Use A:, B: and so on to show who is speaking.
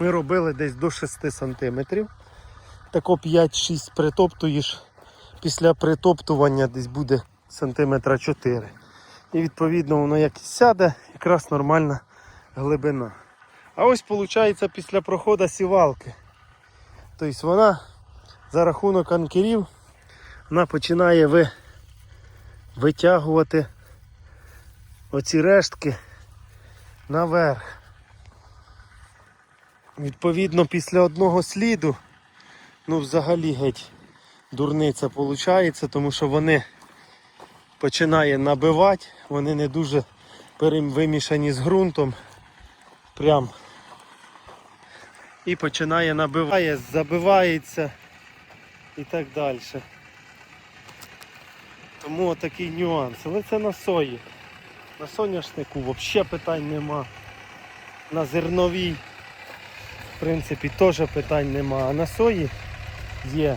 A: ми робили десь до 6 см. Тако 5-6 притоптуєш. Після притоптування десь буде сантиметра 4. І відповідно воно як сяде, якраз нормальна глибина. А ось виходить після проходу сівалки. Тобто вона за рахунок анкерів вона починає ви, витягувати оці рештки наверх. Відповідно, після одного сліду, ну взагалі геть дурниця виходить, тому що вони починає набивати, вони не дуже вимішані з ґрунтом. Прям. І починає набиває, забивається і так далі. Тому такий нюанс. Але це на сої. На соняшнику взагалі питань нема. На зерновій, принципі, теж питань нема. А на сої є.